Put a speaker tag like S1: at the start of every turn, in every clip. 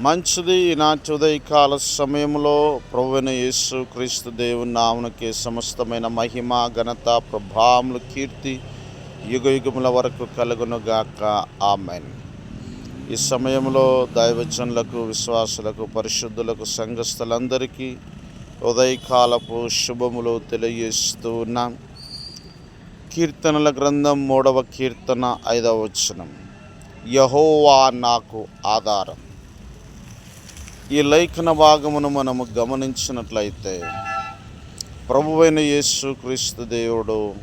S1: మంచిది ఈనాటి ఉదయకాల సమయంలో ప్రభువైన యేసు క్రీస్తు దేవుని నామునికి సమస్తమైన మహిమ ఘనత ప్రభావములు కీర్తి యుగ యుగముల వరకు కలుగునుగాక. ఆమెన్. ఈ సమయంలో దైవజనులకు విశ్వాసులకు పరిశుద్ధులకు సంఘస్థులందరికీ ఉదయకాలపు శుభములు తెలియజేస్తూ ఉన్నాం. కీర్తనల గ్రంథం మూడవ కీర్తన ఐదవ వచనం. యహోవా నాకు ఆధారం. ఈ లేఖన భాగమును మనము గమనించినట్లయితే ప్రభువైన యేసు క్రీస్తు దేవుడు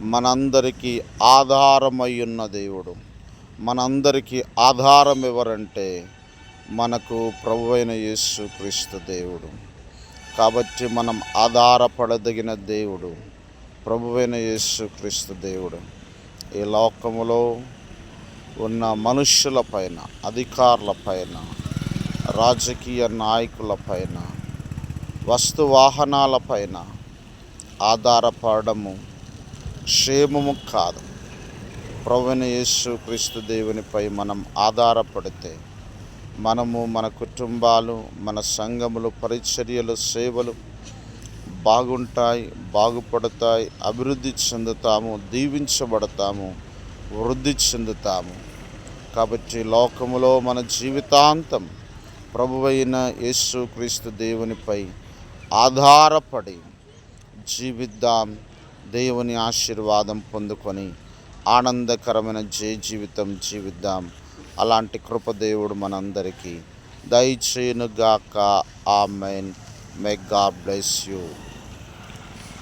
S1: మనందరికీ ఆధారమై ఉన్న దేవుడు. మనందరికీ ఆధారం ఎవరంటే మనకు ప్రభువైన యేసు క్రీస్తు దేవుడు. కాబట్టి మనం ఆధారపడదగిన దేవుడు ప్రభువైన యేసు క్రీస్తు దేవుడు. ఈ లోకములో ఉన్న మనుష్యుల పైన అధికారుల పైన రాజకీయ నాయకుల పైన వస్తు వాహనాల పైన ఆధారపడము క్షేమము కాదు. ప్రవణ యేసు క్రీస్తు దేవునిపై మనం ఆధారపడితే మనము మన కుటుంబాలు మన సంఘములు పరిచర్యలు సేవలు బాగుంటాయి బాగుపడతాయి అభివృద్ధి చెందుతాము దీవించబడతాము వృద్ధి చెందుతాము. కాబట్టి లోకములో మన జీవితాంతం ప్రభువైన యేసు క్రీస్తు దేవునిపై ఆధారపడి జీవిద్దాం దేవుని ఆశీర్వాదం పొందుకొని ఆనందకరమైన జయ జీవితం జీవిద్దాం. అలాంటి కృపదేవుడు మనందరికీ దయచేయునుగాక. Amen. May God bless you